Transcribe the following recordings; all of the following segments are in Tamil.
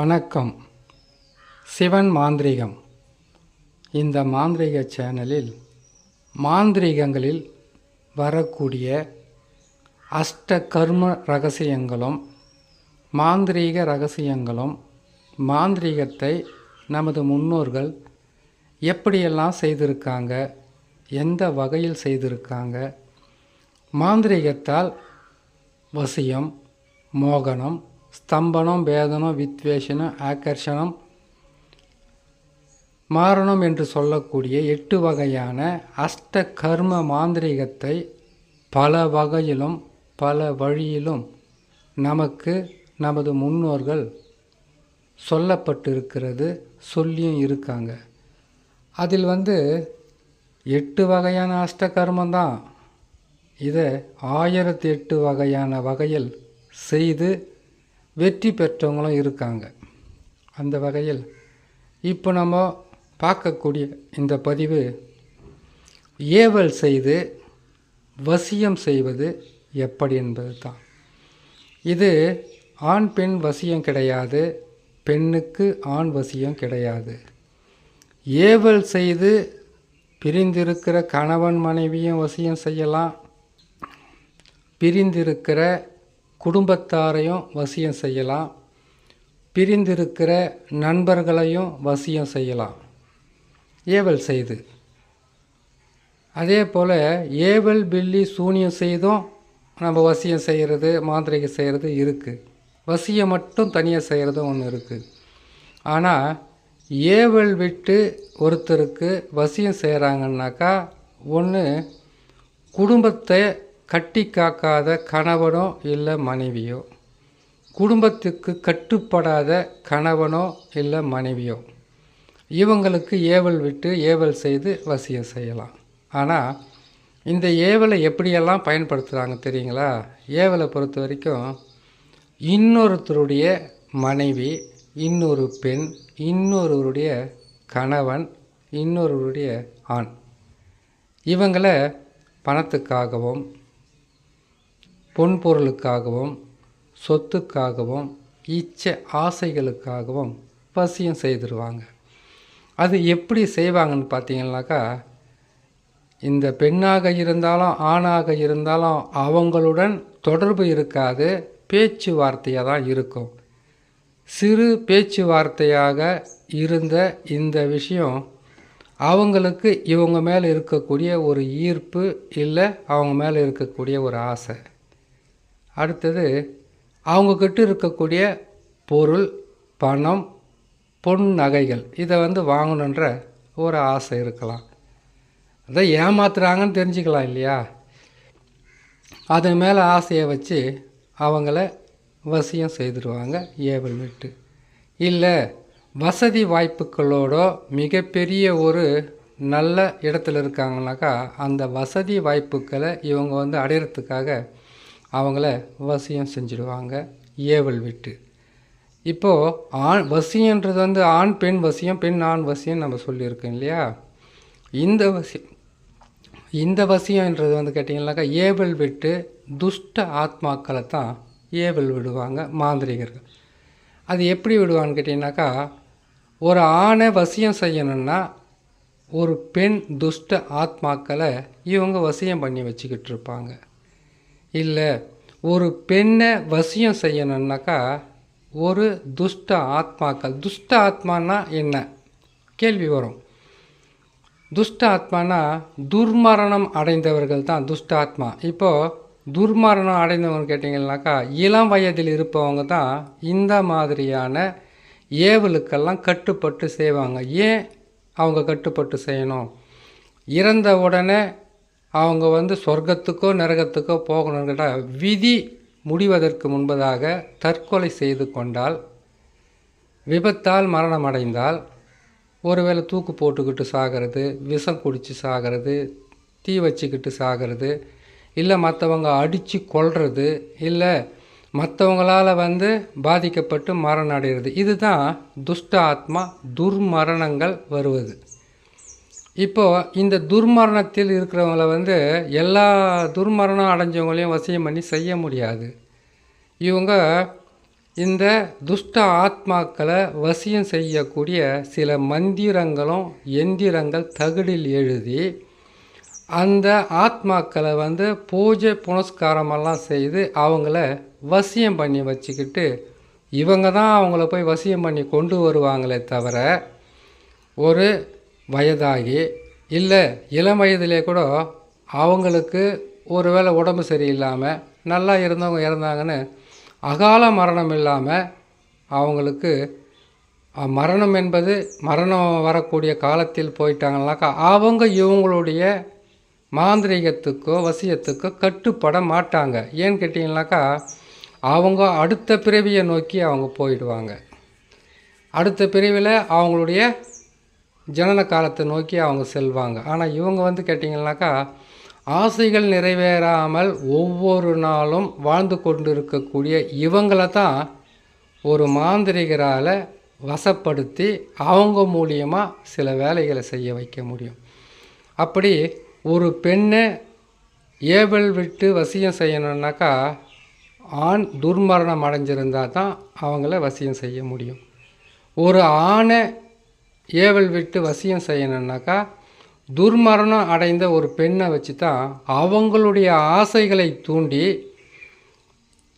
வணக்கம். சிவன் மாந்திரீகம். இந்த மாந்திரிக சேனலில் மாந்திரீகங்களில் வரக்கூடிய அஷ்ட கர்ம ரகசியங்களும் மாந்திரீக ரகசியங்களும் மாந்திரீகத்தை நமது முன்னோர்கள் எப்படியெல்லாம் செய்திருக்காங்க எந்த வகையில் செய்திருக்காங்க மாந்திரீகத்தால் வசியம் மோகனம் ஸ்தம்பனம் வேதனம் வித்வேஷனம் ஆக்கர்ஷணம் மாரணம் என்று சொல்லக்கூடிய எட்டு வகையான அஷ்ட கர்ம மாந்திரீகத்தை பல வகையிலும் பல வழியிலும் நமக்கு நமது முன்னோர்கள் சொல்லப்பட்டிருக்கிறது சொல்லியும் இருக்காங்க. அதில் வந்து எட்டு வகையான அஷ்ட கர்மம் தான். இதை ஆயிரத்தி எட்டு வகையான வகையில் செய்து வெற்றி பெற்றவங்களும் இருக்காங்க. அந்த வகையில் இப்போ நம்ம பார்க்கக்கூடிய இந்த பதிவு ஏவல் செய்து வசியம் செய்வது எப்படி என்பது தான் இது ஆண் பெண் வசியம் கிடையாது பெண்ணுக்கு ஆண் வசியம் கிடையாது. ஏவல் செய்து பிரிந்திருக்கிற கணவன் மனைவியும் வசியம் செய்யலாம் பிரிந்திருக்கிற குடும்பத்தாரையும் வசியம் செய்யலாம். பிரிந்திருக்கிற நண்பர்களையும் வசியம் செய்யலாம். ஏவல் செய்து. அதே போல் ஏவல் பில்லி சூனியம் செய்தும் நம்ம வசியம் செய்கிறது மாந்திரிகம் செய்கிறது இருக்குது வசியம் மட்டும் தனியாக செய்கிறதும் ஒன்று இருக்குது ஆனால் ஏவல் விட்டு ஒருத்தருக்கு வசியம் செய்கிறாங்கன்னாக்கா ஒன்று குடும்பத்தை கட்டி காக்காத கணவனோ இல்லை மனைவியோ. குடும்பத்துக்கு கட்டுப்படாத கணவனோ இல்லை மனைவியோ. இவங்களுக்கு ஏவல் விட்டு ஏவல் செய்து வசியம் செய்யலாம். ஆனால் இந்த ஏவலை எப்படியெல்லாம் பயன்படுத்துகிறாங்க தெரியுங்களா? ஏவலை பொறுத்த வரைக்கும் இன்னொருத்தருடைய மனைவி இன்னொரு பெண் இன்னொருவருடைய கணவன் இன்னொருவருடைய ஆண். இவங்களை பணத்துக்காகவும் பொன் பொருளுக்காகவும் சொத்துக்காகவும் இச்ச ஆசைகளுக்காகவும் பசியம் செய்திருவாங்க. அது எப்படி செய்வாங்கன்னு பார்த்தீங்கன்னாக்கா இந்த பெண்ணாக இருந்தாலும் ஆணாக இருந்தாலும் அவங்களுடன் தொடர்பு இருக்காது பேச்சுவார்த்தையாக தான் இருக்கும். சிறு பேச்சுவார்த்தையாக இருந்த இந்த விஷயம் அவங்களுக்கு இவங்க மேலே இருக்கக்கூடிய ஒரு ஈர்ப்பு இல்லை அவங்க மேலே இருக்கக்கூடிய ஒரு ஆசை. அடுத்தது அவங்கக்கிட்ட இருக்கக்கூடிய பொருள் பணம் பொன் நகைகள் இதை வந்து வாங்கணுன்ற ஒரு ஆசை இருக்கலாம். அதை ஏமாத்துறாங்கன்னு தெரிஞ்சுக்கலாம் இல்லையா? அது மேலே ஆசையை வச்சு அவங்கள வசியம் செய்துடுவாங்க ஏவல் விட்டு. இல்லை வசதி வாய்ப்புகளோட மிகப்பெரிய ஒரு நல்ல இடத்துல இருக்காங்கனாக்கா அந்த வசதி வாய்ப்புகளை இவங்க வந்து அடையிறதுக்காக அவங்கள வசியம் செஞ்சுடுவாங்க ஏவல் விட்டு. இப்போது ஆண் வசியன்றது வந்து ஆண் பெண் வசியம் பெண் ஆண் வசியம் நம்ம சொல்லியிருக்கோம் இல்லையா? இந்த வசியம் இந்த வசியன்றது வந்து கேட்டிங்கனாக்கா ஏவல் விட்டு துஷ்ட ஆத்மாக்களை தான் ஏவல் விடுவாங்க மாந்திரிகர்கள். அது எப்படி விடுவான்னு கேட்டிங்கனாக்கா ஒரு ஆணை வசியம் செய்யணும்னா ஒரு பெண் துஷ்ட ஆத்மாக்களை இவங்க வசியம் பண்ணி வச்சுக்கிட்டு இருப்பாங்க. இல்லை ஒரு பெண்ணை வசியம் செய்யணுன்னாக்கா ஒரு துஷ்ட ஆத்மாக்கள் துஷ்ட ஆத்மானா என்ன? கேள்வி வரும். துஷ்ட ஆத்மானா துர்மரணம் அடைந்தவர்கள் தான் துஷ்ட ஆத்மா. இப்போது துர்மரணம் அடைந்தவங்க கேட்டிங்கன்னாக்கா இளம் வயதில் இருப்பவங்க தான் இந்த மாதிரியான ஏவலுக்கெல்லாம் கட்டுப்பட்டு செய்வாங்க. ஏன் அவங்க கட்டுப்பட்டு செய்யணும்? இறந்த உடனே அவங்க வந்து சொர்க்கத்துக்கோ நரகத்துக்கோ கேட்டால் விதி முடிவதற்கு முன்பதாக தற்கொலை செய்து கொண்டால் விபத்தால் மரணம் அடைந்தால் ஒருவேளை தூக்கு போட்டுக்கிட்டு சாகிறது விஷம் குடித்து சாகிறது தீ வச்சுக்கிட்டு சாகிறது இல்லை மற்றவங்க அடித்து கொள்வது இல்லை மற்றவங்களால் வந்து பாதிக்கப்பட்டு மரணம் அடைகிறது இதுதான் துஷ்ட ஆத்மா துர்மரணங்கள் வருவது. இப்போது இந்த துர்மரணத்தில் இருக்கிறவங்கள வந்து எல்லா துர்மரணம் அடைஞ்சவங்களையும் வசியம் பண்ணி செய்ய முடியாது. இவங்க இந்த துஷ்ட ஆத்மாக்களை வசியம் செய்யக்கூடிய சில மந்திரங்களும் எந்திரங்கள் தகடில் எழுதி அந்த ஆத்மாக்களை வந்து பூஜை புனஸ்காரமெல்லாம் செய்து அவங்கள வசியம் பண்ணி வச்சுக்கிட்டு இவங்க தான் அவங்கள போய் வசியம் பண்ணி கொண்டு வருவாங்களே தவிர ஒரு வயதாகி இல்லை இளம் வயதிலே கூட அவங்களுக்கு ஒருவேளை உடம்பு சரியில்லாமல் நல்லா இருந்தவங்க இறந்தாங்கன்னு அகால மரணம் இல்லாமல் அவங்களுக்கு மரணம் என்பது மரணம் வரக்கூடிய காலத்தில் போயிட்டாங்கனாக்கா அவங்க இவங்களுடைய மாந்திரிகத்துக்கோ வசியத்துக்கோ கட்டுப்பட மாட்டாங்க. ஏன்னு கேட்டிங்கனாக்கா அவங்க அடுத்த பிறவியை நோக்கி அவங்க போயிடுவாங்க. அடுத்த பிரிவில் அவங்களுடைய ஜனன காலத்தை நோக்கி அவங்க செல்வாங்க. ஆனால் இவங்க வந்து கேட்டிங்கனாக்கா ஆசைகள் நிறைவேறாமல் ஒவ்வொரு நாளும் வாழ்ந்து கொண்டு இருக்கக்கூடிய இவங்களை தான் ஒரு மாந்திரிகரால் வசப்படுத்தி அவங்க மூலியமாக சில வேலைகளை செய்ய வைக்க முடியும். அப்படி ஒரு பெண்ணை ஏவல் விட்டு வசியம் செய்யணுன்னாக்கா ஆண் துர்மரணம் அடைஞ்சிருந்தா தான் அவங்கள வசியம் செய்ய முடியும். ஒரு ஆணை ஏவல் விட்டு வசியம் செய்யணுன்னாக்கா துர்மரணம் அடைந்த ஒரு பெண்ணை வச்சு தான் அவங்களுடைய ஆசைகளை தூண்டி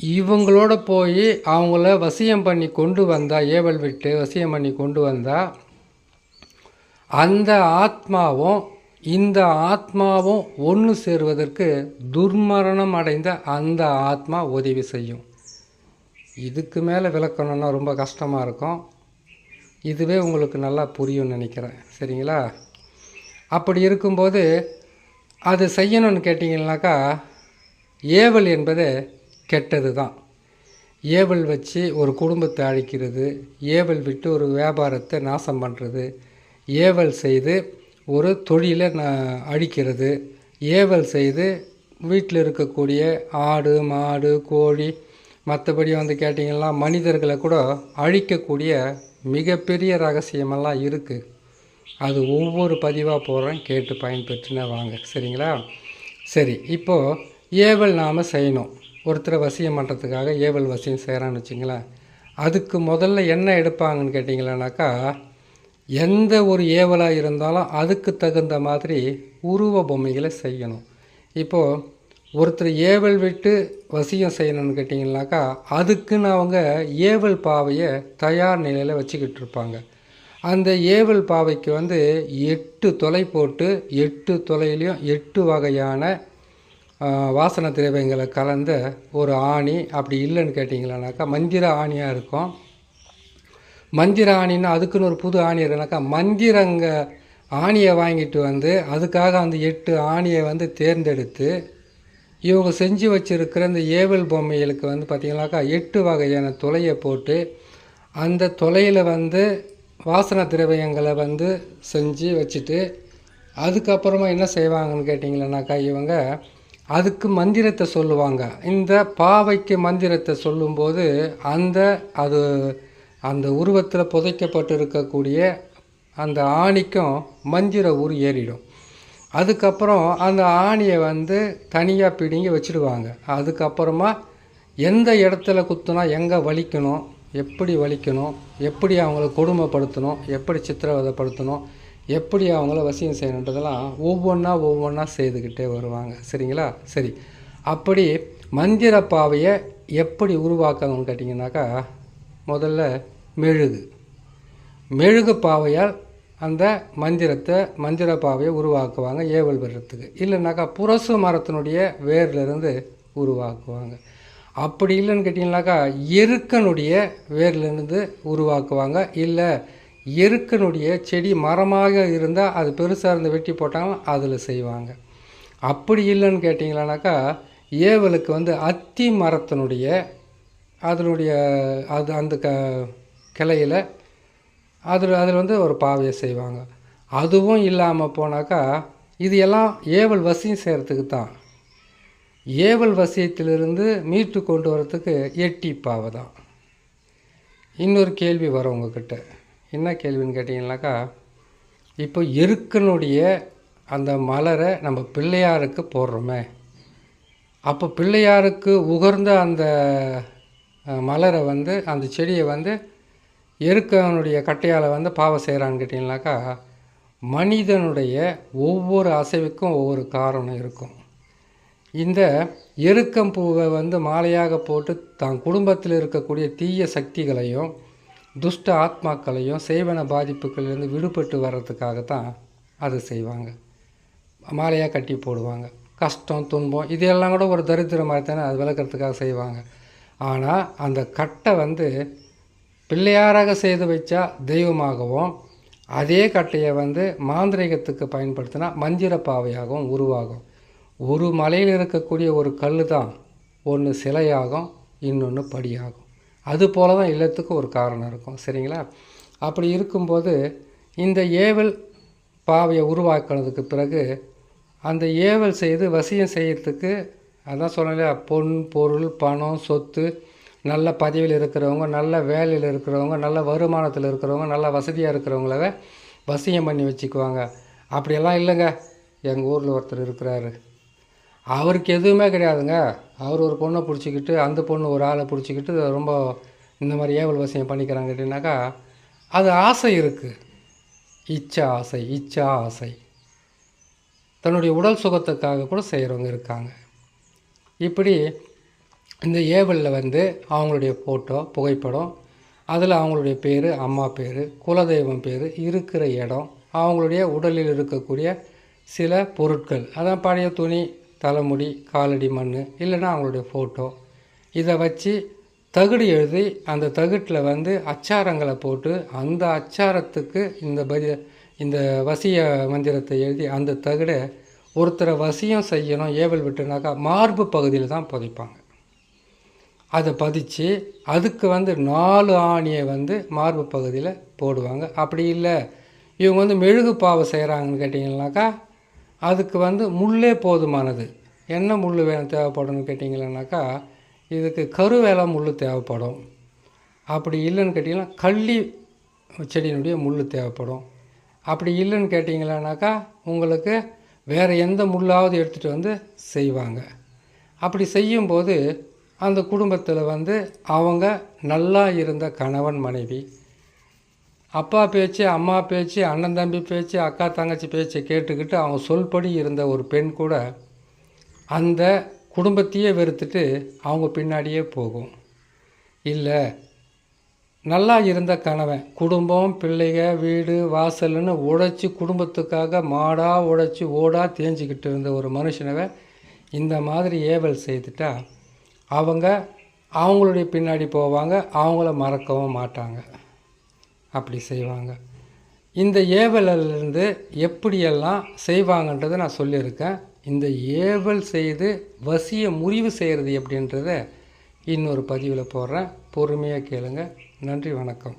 இவங்களோட போய் அவங்கள வசியம் பண்ணி கொண்டு வந்தா ஏவல் விட்டு வசியம் பண்ணி கொண்டு வந்தா அந்த ஆத்மாவும் இந்த ஆத்மாவும் ஒன்று சேருவதற்கு துர்மரணம் அடைந்த அந்த ஆத்மா உதவி செய்யும். இதுக்கு மேலே விளக்கணும்னா ரொம்ப கஷ்டமாக இருக்கும். இதுவே உங்களுக்கு நல்லா புரியும்னு நினைக்கிறேன். சரிங்களா? அப்படி இருக்கும்போது அது செய்யணும்னு கேட்டிங்கனாக்கா ஏவல் என்பது கெட்டது தான் ஏவல் வச்சு ஒரு குடும்பத்தை அழிக்கிறது ஏவல் விட்டு ஒரு வியாபாரத்தை நாசம் பண்ணுறது ஏவல் செய்து ஒரு தொழிலை அழிக்கிறது ஏவல் செய்து வீட்டில் இருக்கக்கூடிய ஆடு மாடு கோழி மற்றபடி வந்து கேட்டிங்கன்னா மனிதர்களை கூட அழிக்கக்கூடிய மிகப்பெரிய ரகசியமெல்லாம் இருக்குது அது ஒவ்வொரு பதிவாக போகிறேன் கேட்டு பயன்பெற்றுனே வாங்க. சரிங்களா? சரி இப்போது ஏவல் நாம் செய்யணும். ஒருத்தரை வசியம் பண்ணுறதுக்காக ஏவல் வசியம் செய்கிறான்னு வச்சுங்களேன். அதுக்கு முதல்ல என்ன எடுப்பாங்கன்னு கேட்டிங்களேனாக்கா எந்த ஒரு ஏவலாக இருந்தாலும் அதுக்கு தகுந்த மாதிரி உருவ பொம்மைகளை செய்யணும். இப்போது ஒருத்தர் ஏவல் விட்டு வசியம் செய்யணும்னு கேட்டிங்கனாக்கா அதுக்குன்னு அவங்க ஏவல் பாவையை தயார் நிலையில் வச்சுக்கிட்டு இருப்பாங்க. அந்த ஏவல் பாவைக்கு வந்து எட்டு தொலை போட்டு எட்டு தொலையிலையும் எட்டு வகையான வாசன திரவியங்களை கலந்த ஒரு ஆணி அப்படி இல்லைன்னு கேட்டிங்களானாக்கா மந்திர ஆணியாக இருக்கும். மந்திர ஆணின்னா அதுக்குன்னு ஒரு புது ஆணி இருக்குனாக்கா மந்திரங்க ஆணியை வாங்கிட்டு வந்து அதுக்காக அந்த எட்டு ஆணியை வந்து தேர்ந்தெடுத்து இவங்க செஞ்சு வச்சுருக்கிற இந்த ஏவல் பொம்மைகளுக்கு வந்து பார்த்திங்கனாக்கா எட்டு வகையான துளையை போட்டு அந்த துளையில் வந்து வாசன திரவியங்களை வந்து செஞ்சு வச்சுட்டு அதுக்கப்புறமா என்ன செய்வாங்கன்னு கேட்டிங்களேனாக்கா இவங்க அதுக்கு மந்திரத்தை சொல்லுவாங்க. இந்த பாவைக்கு மந்திரத்தை சொல்லும்போது அந்த அது அந்த உருவத்தில் புதைக்கப்பட்டு இருக்கக்கூடிய அந்த ஆணிக்கும் மந்திர ஊர் ஏறிடும். அதுக்கப்புறம் அந்த ஆணியை வந்து தனியாக பிடுங்கி வச்சுடுவாங்க. அதுக்கப்புறமா எந்த இடத்துல குத்துனா எங்கே வலிக்கணும் எப்படி வலிக்கணும் எப்படி அவங்கள கொடுமைப்படுத்தணும் எப்படி சித்திரவதைப்படுத்தணும் எப்படி அவங்கள வசியம் செய்யணுன்றதெல்லாம் ஒவ்வொன்றா ஒவ்வொன்றா செய்துக்கிட்டே வருவாங்க. சரிங்களா? சரி. அப்படி மந்திர பாவையை எப்படி உருவாக்கணும்னு கேட்டிங்கனாக்கா முதல்ல மெழுகு. மெழுகு பாவையால் அந்த மந்திரத்தை மந்திர பாவையை உருவாக்குவாங்க ஏவல் வர்றதுக்கு இல்லைனாக்கா புரசு மரத்தினுடைய வேர்லேருந்து உருவாக்குவாங்க. அப்படி இல்லைன்னு கேட்டிங்கனாக்கா எருக்கனுடைய வேர்லேருந்து உருவாக்குவாங்க. இல்லை எருக்கனுடைய செடி மரமாக இருந்தால் அது பெருசாக இருந்து வெட்டி போட்டாலும் அதில் செய்வாங்க. அப்படி இல்லைன்னு கேட்டிங்களானாக்கா ஏவலுக்கு வந்து அத்தி மரத்தினுடைய அதனுடைய அது அந்த க கிளையில் அதில் அதில் வந்து ஒரு பாவையை செய்வாங்க. அதுவும் இல்லாமல் போனாக்கா இது எல்லாம் ஏவல் வசியம் செய்கிறதுக்கு தான். ஏவல் வசியத்திலிருந்து மீட்டு கொண்டு வரத்துக்கு எட்டி பாவை தான். இன்னொரு கேள்வி வரும் உங்ககிட்ட. என்ன கேள்வின்னு கேட்டிங்கனாக்கா இப்போ எருக்கனுடைய அந்த மலரை நம்ம பிள்ளையாருக்கு போடுறோமே. அப்போ பிள்ளையாருக்கு உகர்ந்த அந்த மலரை வந்து அந்த செடியை வந்து எருக்கனுடைய கட்டையால் வந்து பாவம் செய்கிறான்னு கேட்டிங்கனாக்கா மனிதனுடைய ஒவ்வொரு அசைவுக்கும் ஒவ்வொரு காரணம் இருக்கும். இந்த எருக்கம் பூவை வந்து மாலையாக போட்டு தான் குடும்பத்தில் இருக்கக்கூடிய தீய சக்திகளையும் துஷ்ட ஆத்மாக்களையும் செய்வன பாதிப்புகளிலிருந்து விடுபட்டு வர்றதுக்காகத்தான் அது செய்வாங்க. மாலையாக கட்டி போடுவாங்க. கஷ்டம் துன்பம் இதெல்லாம் கூட ஒரு தரித்திரமாக மாதிரி தானே அது விளக்கிறதுக்காக செய்வாங்க. ஆனால் அந்த கட்டை வந்து பிள்ளையாராக செய்து வச்சா தெய்வமாகவும் அதே கட்டையை வந்து மாந்திரிகத்துக்கு பயன்படுத்தினா மந்திர பாவையாகவும் உருவாகும். ஒரு மலையில் இருக்கக்கூடிய ஒரு கல் தான் ஒன்று சிலையாகும் இன்னொன்று படியாகும். அது போல தான் இல்லத்துக்கு ஒரு காரணம் இருக்கும் சரிங்களா? அப்படி இருக்கும்போது இந்த ஏவல் பாவையை உருவாக்கினதுக்கு பிறகு அந்த ஏவல் செய்து வசியம் செய்யறதுக்கு அதான் சொன்னேன் பொன் பொருள் பணம் சொத்து நல்ல பதவியில் இருக்கிறவங்க நல்ல வேலையில் இருக்கிறவங்க நல்ல வருமானத்தில் இருக்கிறவங்க நல்ல வசதியாக இருக்கிறவங்கள வசியம் பண்ணி வச்சுக்குவாங்க. அப்படியெல்லாம் இல்லைங்க. எங்கள் ஊரில் ஒருத்தர் இருக்கிறாரு. அவருக்கு எதுவுமே கிடையாதுங்க. அவர் ஒரு பொண்ணை பிடிச்சிக்கிட்டு அந்த பொண்ணு ஒரு ஆளை பிடிச்சிக்கிட்டு ரொம்ப இந்த மாதிரி ஏவல் வசியம் பண்ணிக்கிறாங்க அப்படின்னாக்கா அது ஆசை இருக்குது இச்சா ஆசை இச்சா ஆசை. தன்னுடைய உடல் சுகத்துக்காக கூட செய்கிறவங்க இருக்காங்க. இப்படி இந்த ஏவலில் வந்து அவங்களுடைய ஃபோட்டோ புகைப்படம் அதில் அவங்களுடைய பேர் அம்மா பேர் குலதெய்வம் பேர் இருக்கிற இடம் அவங்களுடைய உடலில் இருக்கக்கூடிய சில பொருட்கள். அதான் பழைய துணி தலைமுடி காலடி மண் இல்லைன்னா அவங்களுடைய ஃபோட்டோ இதை வச்சு தகுடு எழுதி அந்த தகுட்டில் வந்து அச்சாரங்களை போட்டு அந்த அச்சாரத்துக்கு இந்த பதி இந்த வசிய மந்திரத்தை எழுதி அந்த தகுடை ஒருத்தரை வசியம் செய்யணும் ஏவல் விட்டுனாக்கா மார்பு பகுதியில் தான் புதைப்பாங்க. அதை பதிச்சு அதுக்கு வந்து நாலு ஆணியை வந்து மார்பு பகுதியில் போடுவாங்க. அப்படி இல்லை. இவங்க வந்து மெழுகு பாவை செய்கிறாங்கன்னு கேட்டிங்கனாக்கா அதுக்கு வந்து முள்ளே போதுமானது. என்ன முள் வேணும் தேவைப்படும்னு கேட்டிங்கன்னாக்கா இதுக்கு கருவேலை முள் தேவைப்படும். அப்படி இல்லைன்னு கேட்டிங்கன்னா கள்ளி செடியினுடைய முள் தேவைப்படும். அப்படி இல்லைன்னு கேட்டிங்களானாக்கா உங்களுக்கு வேறு எந்த முள்ளாவது எடுத்துகிட்டு வந்து செய்வாங்க. அப்படி செய்யும்போது அந்த குடும்பத்தில் வந்து அவங்க நல்லா இருந்த கணவன் மனைவி. அப்பா பேச்சு அம்மா பேச்சு அண்ணன் தம்பி பேச்சு அக்கா தங்கச்சி பேச்சை கேட்டுக்கிட்டு அவங்க சொல்படி இருந்த ஒரு பெண் கூட அந்த குடும்பத்தையே வெறுத்துட்டு அவங்க பின்னாடியே போகும். இல்லை நல்லா இருந்த கணவன் குடும்பம் பிள்ளைக வீடு வாசல்னு உழைச்சி குடும்பத்துக்காக மாடாக உழைச்சி ஓடாக தேஞ்சிக்கிட்டு இருந்த ஒரு மனுஷனவை இந்த மாதிரி ஏவல் செய்துட்டா அவங்க அவங்களுடைய பின்னாடி போவாங்க அவங்கள மறக்கவும் மாட்டாங்க. அப்படி செய்வாங்க. இந்த ஏவலிருந்து எப்படியெல்லாம் செய்வாங்கன்றதை நான் சொல்லியிருக்கேன். இந்த ஏவல் செய்து வசியை முறிவு செய்கிறது எப்படின்றத இன்னொரு பதிவில் போடுறேன். பொறுமையாக கேளுங்க. நன்றி வணக்கம்.